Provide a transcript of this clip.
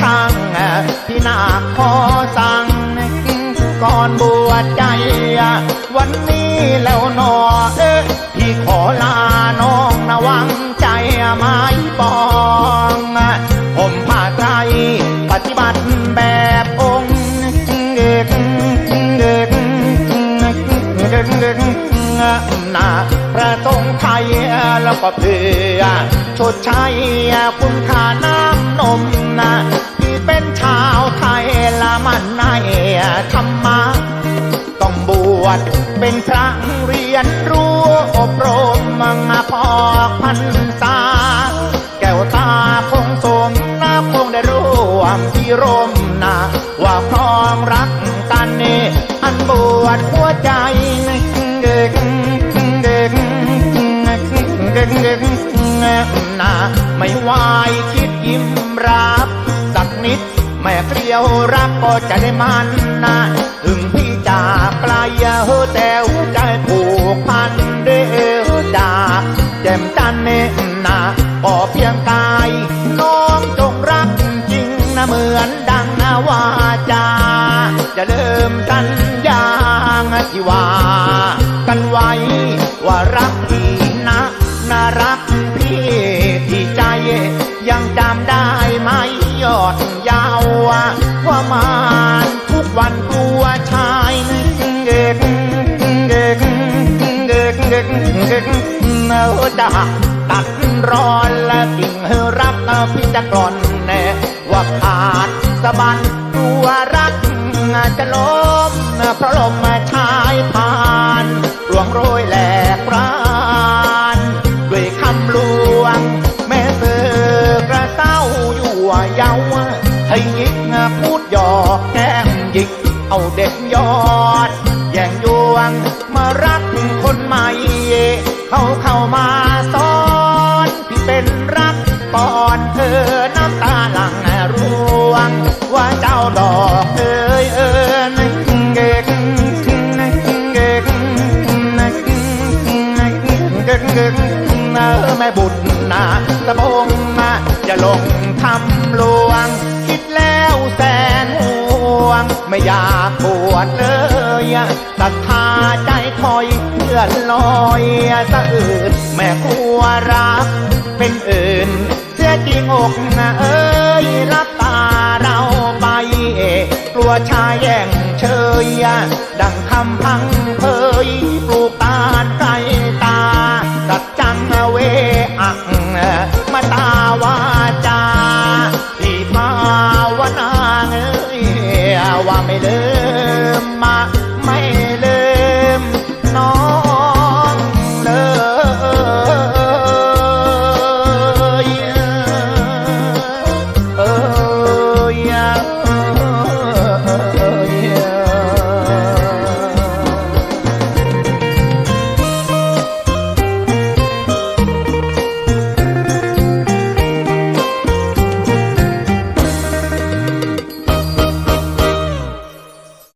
ช่างพี่นาคขอสั่งก่อนบวชใจ วันนี้แล้วนอเอ๊ะพี่ขอลาน้องนะวังใจไม้ปอง ผมผ้าไตรปฏิบัติแบบ นาพระทรงไทยแล้วก็เพื่อชดใช้คุณค่าน้ำนมนะที่เป็นชาวไทยละมันในธรรมะต้องบวชเป็นพระเรียนรู้อบรมมังพอกพันษาแก้วตาคงสมน้าคงได้ร่วมที่ร่มนาว่าครองรักกันนี่อันบวชหัวใจเด็กเด็กเด็ก เด็กเด็กนาไม่ไหวายคิดยิ้มรับ สักนิด แม่เกลียวรักก็จะได้มันนะถึงพี่จากไกลเฮอแต่หัวใจผูกพันเด้อจาแจ่มจันเนนะก็เพียงกายน้องจงรักจริงนะเหมือนดังนะว่าจาจะเริ่มสัญญาที่ว่า กันไว้ว่ารักพี่ มานทุกวันตัวชายเด็กเด็กเด็กเด็กเด็กเออจะตัดร้อนและกิ่งรับพิจะกร่อนแน่ว่าขาดสะบันตัวรักจะล้มเพราะลม เอาเด็กยอด แย่งยวงมารักคนใหม่ เขาเข้ามาซ้อนพี่เป็นรักก่อนเธอน้ำตาหลังร่วง ว่าเจ้าดอกเอ้ยเอินเกกเกกเกกเกกเออแม่บุญนาตะบงมาจะลงทำลวง ไม่อยากปวดเลยศรัทธาใจคอยเลื่อนลอยสะอื่นแม่กลัวรัก เป็นอื่นเสียจริงอกนะเอ้ยรับตาเราไป กลัวชายแย่งเชยดังคำพังเพยปลูกตาไกลตาตัดจังเวอักมาตาวา